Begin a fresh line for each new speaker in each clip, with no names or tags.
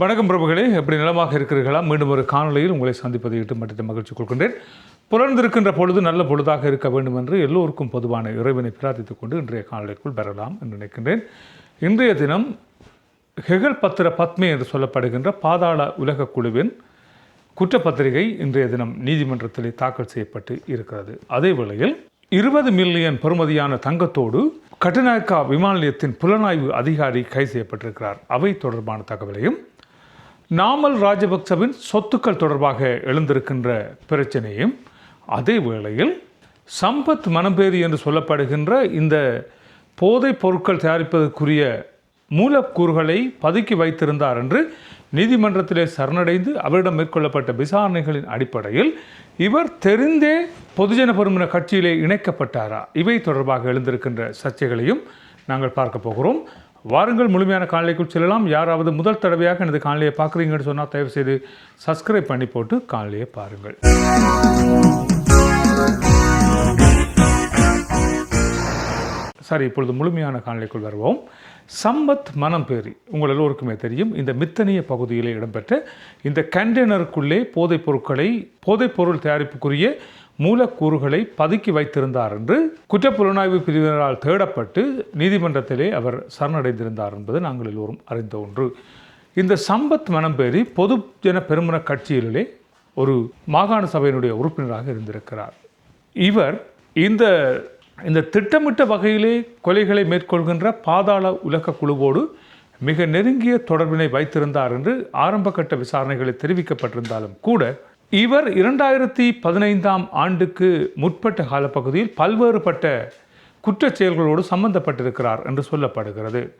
வணக்கம் பிரபுகளே எப்படி நிலமாக இருக்கிறீர்களா? மீண்டும் ஒரு காணொலியில் உங்களை சந்திப்பதை இட்டு மட்டும் மகிழ்ச்சி கொள்கின்றேன். புலர்ந்திருக்கின்ற பொழுது நல்ல பொழுதாக இருக்க வேண்டும் என்று எல்லோருக்கும் பொதுவான இறைவனை பிரார்த்தித்துக் கொண்டு இன்றைய காணொலிக்குள் பெறலாம் என்று நினைக்கின்றேன். இன்றைய தினம் ஹெகல் பத்திர பத்மே என்று சொல்லப்படுகின்ற பாதாள உலக குழுவின் குற்றப்பத்திரிகை இன்றைய தினம் நீதிமன்றத்தில் தாக்கல் செய்யப்பட்டு இருக்கிறது. அதே வேளையில் இருபது மில்லியன் பெறுமதியான தங்கத்தோடு கட்டுநாயக்கா விமான நிலையத்தின் புலனாய்வு அதிகாரி கைது செய்யப்பட்டிருக்கிறார். அவை தொடர்பான தகவலையும் நாமல் ராஜபக்சவின் சொத்துக்கள் தொடர்பாக எழுந்திருக்கின்ற பிரச்சனையும் அதே வேளையில் சம்பத் மனம்பேரி என்று சொல்லப்படுகின்ற இந்த போதைப் பொருட்கள் தயாரிப்பதற்குரிய மூலக்கூறுகளை பதுக்கி வைத்திருந்தார் என்று நீதிமன்றத்திலே சரணடைந்து அவரிடம் மேற்கொள்ளப்பட்ட விசாரணைகளின் அடிப்படையில் இவர் தெரிந்தே பொதுஜன பெருமின கட்சியிலே இணைக்கப்பட்டாரா? இவை தொடர்பாக எழுந்திருக்கின்ற சர்ச்சைகளையும் நாங்கள் பார்க்க போகிறோம். வாருங்கள் முழுமையான காணொலிக்குள் செல்லலாம். யாராவது முதல் தடவையாக எனது காணொலியை பார்க்குறீங்கன்னு சொன்னால் தயவுசெய்து சப்ஸ்கிரைப் பண்ணி போட்டு காணொலியை பாருங்கள். சரி இப்பொழுது முழுமையான காணொலிக்குள் வருவோம். சம்பத் மனம் பேரி உங்கள் எல்லோருக்குமே தெரியும். இந்த மித்தனிய பகுதியிலே இடம்பெற்ற இந்த கண்டெய்னருக்குள்ளே போதைப் பொருட்களை போதைப் பொருள் தயாரிப்புக்குரிய மூலக்கூறுகளை பதுக்கி வைத்திருந்தார் என்று குற்றப்புலனாய்வு பிரிவினரால் தேடப்பட்டு நீதிமன்றத்திலே அவர் சரணடைந்திருந்தார் என்பது நாங்கள் எல்லோரும் அறிந்த ஒன்று. இந்த சம்பத் மனம்பேரி பொதுஜன பெருமன கட்சியிலே ஒரு மாகாண சபையினுடைய உறுப்பினராக இருந்திருக்கிறார். இவர் இந்த இந்த திட்டமிட்ட வகையிலே கொலைகளை மேற்கொள்கின்ற பாதாள உலக குழுவோடு மிக நெருங்கிய தொடர்பினை வைத்திருந்தார் என்று ஆரம்பகட்ட விசாரணைகளில் தெரிவிக்கப்பட்டிருந்தாலும் கூட இவர் இரண்டாயிரத்தி பதினைந்தாம் ஆண்டுக்கு முற்பட்ட காலப்பகுதியில் பல்வேறுபட்ட குற்றச் செயல்களோடு சம்பந்தப்பட்டிருக்கிறார் என்று சொல்லப்படுகிறது.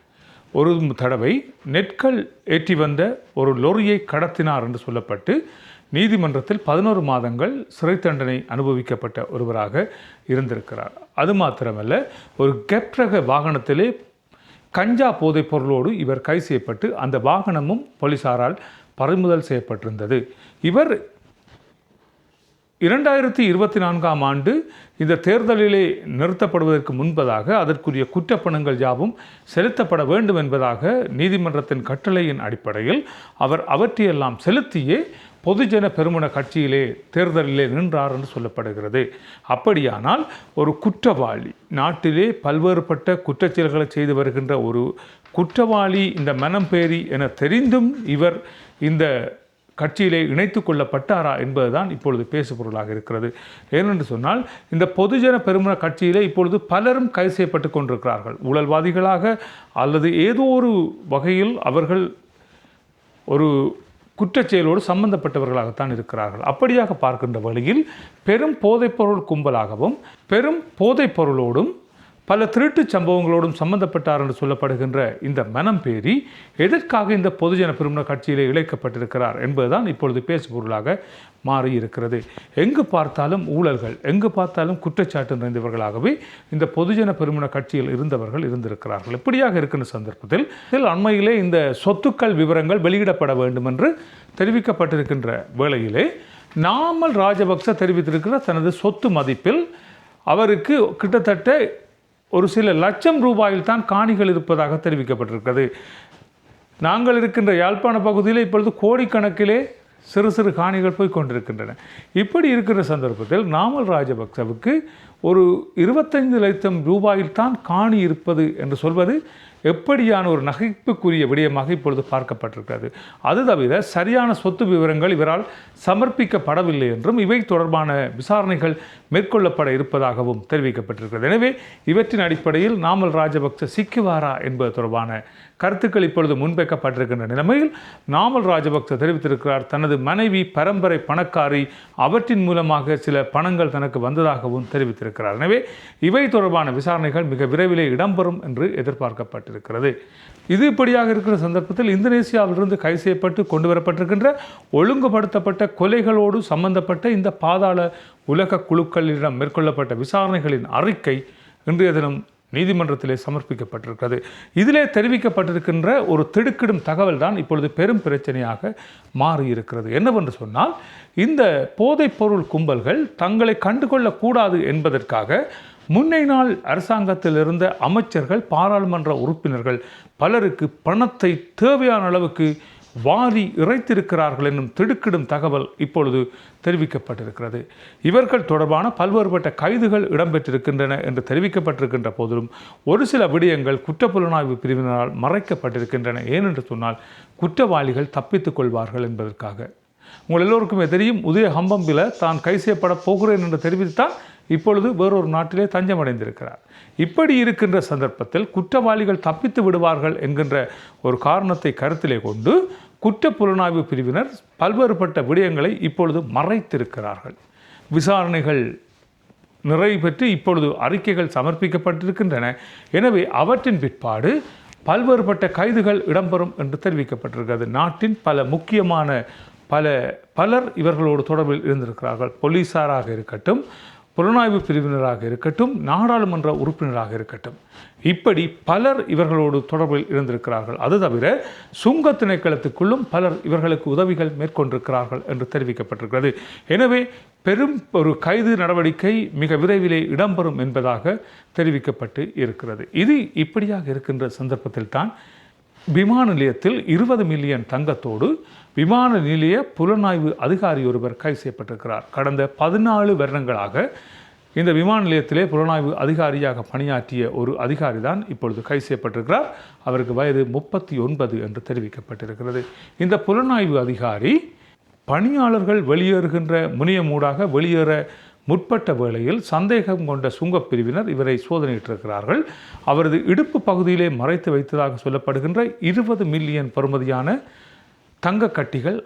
ஒரு தடவை நெற்கள் ஏற்றி வந்த ஒரு லொரியை கடத்தினார் என்று சொல்லப்பட்டு நீதிமன்றத்தில் பதினோரு மாதங்கள் சிறை தண்டனை அனுபவிக்கப்பட்ட ஒருவராக இருந்திருக்கிறார். அது மாத்திரமல்ல ஒரு கெப்ரக வாகனத்திலே கஞ்சா போதைப் பொருளோடு இவர் கை செய்யப்பட்டு அந்த வாகனமும் போலீசாரால் பறிமுதல் செய்யப்பட்டிருந்தது. இவர் இரண்டாயிரத்தி இருபத்தி நான்காம் ஆண்டு இந்த தேர்தலிலே நிறுத்தப்படுவதற்கு முன்பதாக அதற்குரிய குற்றப்பணங்கள் யாவும் செலுத்தப்பட வேண்டும் என்பதாக நீதிமன்றத்தின் கட்டளையின் அடிப்படையில் அவர் அவற்றையெல்லாம் செலுத்தியே பொதுஜன பெருமன கட்சியிலே தேர்தலிலே நின்றார் என்று சொல்லப்படுகிறது. அப்படியானால் ஒரு குற்றவாளி நாட்டிலே பல்வேறுபட்ட குற்றச்செயல்களை செய்து வருகின்ற ஒரு குற்றவாளி இந்த மனம் பேரி என தெரிந்தும் இவர் இந்த கட்சியிலே இணைத்து கொள்ளப்பட்டாரா என்பதுதான் இப்பொழுது பேசுபொருளாக இருக்கிறது. ஏனென்று சொன்னால் இந்த பொதுஜன பெருமன கட்சியிலே இப்பொழுது பலரும் கைது செய்யப்பட்டு கொண்டிருக்கிறார்கள். ஊழல்வாதிகளாக அல்லது ஏதோ ஒரு வகையில் அவர்கள் ஒரு குற்றச்செயலோடு சம்பந்தப்பட்டவர்களாகத்தான் இருக்கிறார்கள். அப்படியாக பார்க்கின்ற வழியில் பெரும் போதைப்பொருள் கும்பலாகவும் பெரும் போதைப்பொருளோடும் பல திருட்டு சம்பவங்களோடும் சம்பந்தப்பட்டார் என்று சொல்லப்படுகின்ற இந்த மனம் பேரி எதற்காக இந்த பொதுஜன பெருமன கட்சியிலே இழைக்கப்பட்டிருக்கிறார் என்பதுதான் இப்பொழுது பேசுபொருளாக மாறி இருக்கிறது எங்கு பார்த்தாலும் ஊழல்கள் எங்கு பார்த்தாலும் குற்றச்சாட்டு நிறைந்தவர்களாகவே இந்த பொதுஜன பெருமன கட்சியில் இருந்தவர்கள் இருந்திருக்கிறார்கள். இப்படியாக இருக்கின்ற சந்தர்ப்பத்தில் இதில் அண்மையிலே இந்த சொத்துக்கள் விவரங்கள் வெளியிடப்பட வேண்டும் என்று தெரிவிக்கப்பட்டிருக்கின்ற வேளையிலே நாமல் ராஜபக்ச தெரிவித்திருக்கிற தனது சொத்து மதிப்பில் அவருக்கு கிட்டத்தட்ட ஒரு சில லட்சம் ரூபாயில் தான் காணிகள் இருப்பதாக தெரிவிக்கப்பட்டிருக்கிறது. நாங்கள் இருக்கின்ற யாழ்ப்பாண பகுதியில் இப்பொழுது கோடிக்கணக்கிலே சிறு சிறு காணிகள் போய் கொண்டிருக்கின்றன. இப்படி இருக்கிற சந்தர்ப்பத்தில் நாமல் ராஜபக்சவுக்கு ஒரு இருபத்தைந்து லட்சம் ரூபாயில் தான் காணி இருப்பது என்று சொல்வது எப்படியான ஒரு நகைப்புக்குரிய விடயமாக இப்பொழுது பார்க்கப்பட்டிருக்கிறது. அது தவிர சரியான சொத்து விவரங்கள் இவரால் சமர்ப்பிக்கப்படவில்லை என்றும் இவை தொடர்பான விசாரணைகள் மேற்கொள்ளப்பட இருப்பதாகவும் தெரிவிக்கப்பட்டிருக்கிறது. எனவே இவற்றின் அடிப்படையில் நாமல் ராஜபக்ச சிக்குவாரா என்பது தொடர்பான கருத்துக்கள் இப்பொழுது முன்வைக்கப்பட்டிருக்கின்ற நிலைமையில் நாமல் ராஜபக்ச தெரிவித்திருக்கிறார் தனது மனைவி பரம்பரை பணக்காரி அவற்றின் மூலமாக சில பணங்கள் தனக்கு வந்ததாகவும் தெரிவித்திருக்கிறார். எனவே இவை தொடர்பான விசாரணைகள் மிக விரைவிலே இடம்பெறும் என்று எதிர்பார்க்கப்பட்டிருக்கிறது. இது இப்படியாக இருக்கிற சந்தர்ப்பத்தில் இந்தோனேசியாவிலிருந்து கைது செய்யப்பட்டு கொண்டு வரப்பட்டிருக்கின்ற ஒழுங்குபடுத்தப்பட்ட கொலைகளோடு சம்பந்தப்பட்ட இந்த பாதாள உலக குழுக்களிடம் மேற்கொள்ளப்பட்ட விசாரணைகளின் அறிக்கை இன்றைய தினம் நீதிமன்றத்திலே சமர்ப்பிக்கப்பட்டிருக்கிறது. இதிலே தெரிவிக்கப்பட்டிருக்கின்ற ஒரு திடுக்கிடும் தகவல் தான் இப்பொழுது பெரும் பிரச்சனையாக மாறியிருக்கிறது. என்னவென்று சொன்னால் இந்த போதைப்பொருள் கும்பல்கள் தங்களை கண்டுகொள்ளக்கூடாது என்பதற்காக முன்னை நாள் அரசாங்கத்தில் இருந்த அமைச்சர்கள் பாராளுமன்ற உறுப்பினர்கள் பலருக்கு பணத்தை தேவையான அளவுக்கு வாரி இறைத்திருக்கிறார்கள் என்னும் திடுக்கிடும் தகவல் இப்பொழுது தெரிவிக்கப்பட்டிருக்கிறது. இவர்கள் தொடர்பான பல்வேறுபட்ட கைதுகள் இடம்பெற்றிருக்கின்றன என்று தெரிவிக்கப்பட்டிருக்கின்ற போதிலும் ஒரு சில விடயங்கள் குற்றப்புலனாய்வு பிரிவினரால் மறைக்கப்பட்டிருக்கின்றன. ஏனென்று சொன்னால் குற்றவாளிகள் தப்பித்துக் கொள்வார்கள் என்பதற்காக. உங்கள் எல்லோருக்குமே தெரியும் உதய ஹம்பம்பில் தான் கை செய்யப்பட போகிறேன் என்று தெரிவித்துத்தான் இப்பொழுது வேறொரு நாட்டிலே தஞ்சமடைந்திருக்கிறார். இப்படி இருக்கின்ற சந்தர்ப்பத்தில் குற்றவாளிகள் தப்பித்து விடுவார்கள் என்கின்ற ஒரு காரணத்தை கருத்திலே கொண்டு குற்ற புலனாய்வு பிரிவினர் பல்வேறுபட்ட விடயங்களை இப்பொழுது மறைத்திருக்கிறார்கள். விசாரணைகள் நிறைவு பெற்று இப்பொழுது அறிக்கைகள் சமர்ப்பிக்கப்பட்டிருக்கின்றன. எனவே அவற்றின் பிற்பாடு பல்வேறுபட்ட கைதுகள் இடம்பெறும் என்று தெரிவிக்கப்பட்டிருக்கிறது. நாட்டின் பல முக்கியமான பல பலர் இவர்களோடு தொடர்பில் இருந்திருக்கிறார்கள். போலீசாராக இருக்கட்டும் புலனாய்வு பிரிவினராக இருக்கட்டும் நாடாளுமன்ற உறுப்பினராக இருக்கட்டும். இப்படி பலர் இவர்களோடு தொடர்பில் இருந்திருக்கிறார்கள். அது தவிர சுங்க திணைக்களத்துக்குள்ளும் பலர் இவர்களுக்கு உதவிகள் மேற்கொண்டிருக்கிறார்கள் என்று தெரிவிக்கப்பட்டிருக்கிறது. எனவே பெரும் ஒரு கைது நடவடிக்கை மிக விரைவிலே இடம்பெறும் என்பதாக தெரிவிக்கப்பட்டு இருக்கிறது. இது இப்படியாக இருக்கின்ற சந்தர்ப்பத்தில் தான் விமான நிலையத்தில் இருபது மில்லியன் தங்கத்தோடு விமான நிலைய புலனாய்வு அதிகாரி ஒருவர் கைது செய்யப்பட்டிருக்கிறார். கடந்த பதினாலு வருடங்களாக இந்த விமான நிலையத்திலே புலனாய்வு அதிகாரியாக பணியாற்றிய ஒரு அதிகாரி தான் இப்பொழுது கைது செய்யப்பட்டிருக்கிறார். அவருக்கு வயது முப்பத்தி ஒன்பது என்று தெரிவிக்கப்பட்டிருக்கிறது. இந்த புலனாய்வு அதிகாரி பணியாளர்கள் வெளியேறுகின்ற முனையமூடாக வெளியேற முற்பட்ட வேளையில் சந்தேகம் கொண்ட சுங்கப்பிரிவினர் இவரை சோதனையிட்டிருக்கிறார்கள். அவரது இடுப்பு பகுதியிலே மறைத்து வைத்ததாக சொல்லப்படுகின்ற இருபது மில்லியன் பெறுமதியான தங்க கட்டிகள்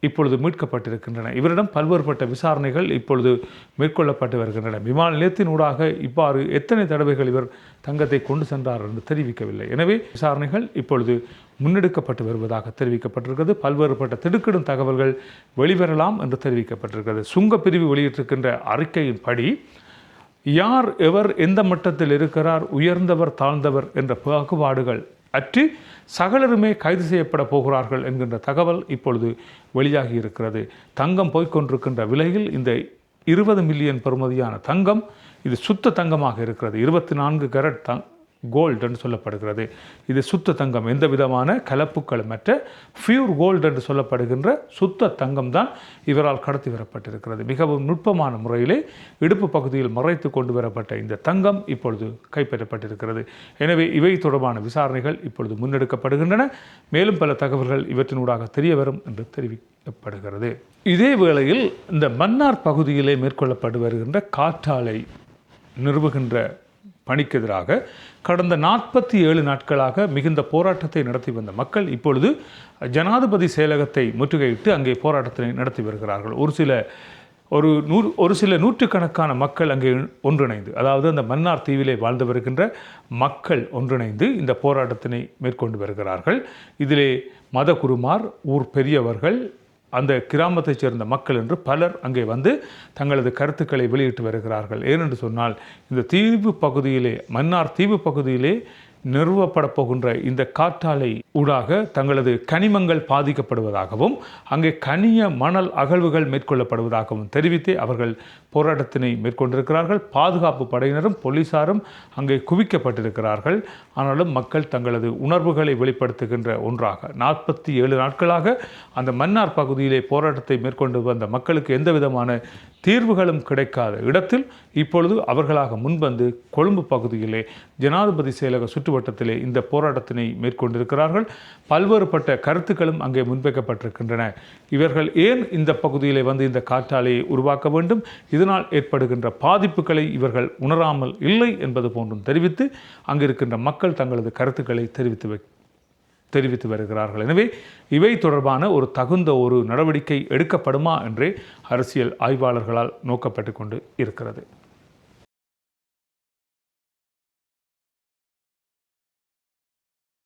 இப்பொழுது மீட்கப்பட்டிருக்கின்றன. இவரிடம் பல்வேறுபட்ட விசாரணைகள் இப்பொழுது மேற்கொள்ளப்பட்டு வருகின்றன. விமான நிலையத்தினூடாக இவ்வாறு எத்தனை தடவைகள் இவர் தங்கத்தை கொண்டு சென்றார் என்று தெரிவிக்கவில்லை. எனவே விசாரணைகள் இப்பொழுது முன்னெடுக்கப்பட்டு வருவதாக தெரிவிக்கப்பட்டிருக்கிறது. பல்வேறுபட்ட திடுக்கிடும் தகவல்கள் வெளிவரலாம் என்று தெரிவிக்கப்பட்டிருக்கிறது. சுங்க பிரிவு வெளியிட்டிருக்கின்ற அறிக்கையின்படி யார் எவர் எந்த மட்டத்தில் இருக்கிறார் உயர்ந்தவர் தாழ்ந்தவர் என்ற பாகுபாடுகள் அற்று சகலருமே கைது செய்யப்பட போகிறார்கள் என்கின்ற தகவல் இப்பொழுது வெளியாகி இருக்கிறது. தங்கம் போய்க்கொண்டிருக்கின்ற விலையில் இந்த இருபது மில்லியன் பெறுமதியான தங்கம் இது சுத்த தங்கமாக இருக்கிறது. இருபத்தி நான்கு கரட் தங் கோல்டு என்று சொல்லப்படுகிறது. இது சுத்த தங்கம். எந்த விதமான கலப்புக்களுமற்ற ஃபியூர் கோல்டு என்று சொல்லப்படுகின்ற சுத்த தங்கம் தான் இவரால் கடத்தி வரப்பட்டிருக்கிறது மிகவும் நுட்பமான முறையிலே இடுப்பு பகுதியில் மறைத்து கொண்டு வரப்பட்ட இந்த தங்கம் இப்பொழுது கைப்பற்றப்பட்டிருக்கிறது. எனவே இவை தொடர்பான விசாரணைகள் இப்பொழுது முன்னெடுக்கப்படுகின்றன. மேலும் பல தகவல்கள் இவற்றினூடாக தெரிய வரும் என்று தெரிவிக்கப்படுகிறது. இதே வேளையில் இந்த மன்னார் பகுதியிலே மேற்கொள்ளப்பட்டு வருகின்ற காற்றாலை நிறுவுகின்ற பணிக்கு எதிராக கடந்த நாற்பத்தி ஏழு நாட்களாக மிகுந்த போராட்டத்தை நடத்தி வந்த மக்கள் இப்பொழுது ஜனாதிபதி செயலகத்தை முற்றுகையிட்டு அங்கே போராட்டத்தை நடத்தி வருகிறார்கள். ஒரு சில ஒரு நூறு ஒரு சில நூற்றுக்கணக்கான மக்கள் அங்கே ஒன்றிணைந்து அதாவது அந்த மன்னார் தீவிலே வாழ்ந்து வருகின்ற மக்கள் ஒன்றிணைந்து இந்த போராட்டத்தினை மேற்கொண்டு வருகிறார்கள். இதிலே மதகுருமார் ஊர் பெரியவர்கள் அந்த கிராமத்தைச் சேர்ந்த மக்கள் என்று பலர் அங்கே வந்து தங்களது கருத்துக்களை வெளியிட்டு வருகிறார்கள். ஏனென்று சொன்னால் இந்த தீவு பகுதியிலே மன்னார் தீவு பகுதியிலே நிறுவப்பட போகின்ற இந்த காற்றாலை ஊடாக தங்களது கனிமங்கள் பாதிக்கப்படுவதாகவும் அங்கே கனிய மணல் அகழ்வுகள் மேற்கொள்ளப்படுவதாகவும் தெரிவித்தே அவர்கள் போராட்டத்தினை மேற்கொண்டிருக்கிறார்கள். பாதுகாப்பு படையினரும் போலீசாரும் அங்கே குவிக்கப்பட்டிருக்கிறார்கள். ஆனாலும் மக்கள் தங்களது உணர்வுகளை வெளிப்படுத்துகின்ற ஒன்றாக நாற்பத்தி ஏழு நாட்களாக அந்த மன்னார் பகுதியிலே போராட்டத்தை மேற்கொண்டு வந்த மக்களுக்கு எந்த விதமான தீர்வுகளும் கிடைக்காத இடத்தில் இப்பொழுது அவர்களாக முன்வந்து கொழும்பு பகுதியிலே ஜனாதிபதி செயலக சுற்றுவட்டத்திலே இந்த போராட்டத்தினை மேற்கொண்டிருக்கிறார்கள். பல்வேறுபட்ட கருத்துக்களும் அங்கே முன்வைக்கப்பட்டிருக்கின்றன. இவர்கள் ஏன் இந்த பகுதியிலே வந்து இந்த காற்றாலையை உருவாக்க வேண்டும்? இதனால் ஏற்படுகின்ற பாதிப்புகளை இவர்கள் உணராமல் இல்லை என்பது போன்றும் தெரிவித்து அங்கிருக்கின்ற மக்கள் தங்களது கருத்துக்களை தெரிவித்து வை தெரிவித்து வருகிறார்கள். எனவே இவை தொடர்பான ஒரு தகுந்த ஒரு நடவடிக்கை எடுக்கப்படுமா என்றே அரசியல் ஆய்வாளர்களால் நோக்கப்பட்டு கொண்டு இருக்கிறது.